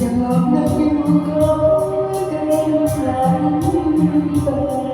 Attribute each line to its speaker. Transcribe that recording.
Speaker 1: ยังหลอกนักอยู่ก็เกรงใจ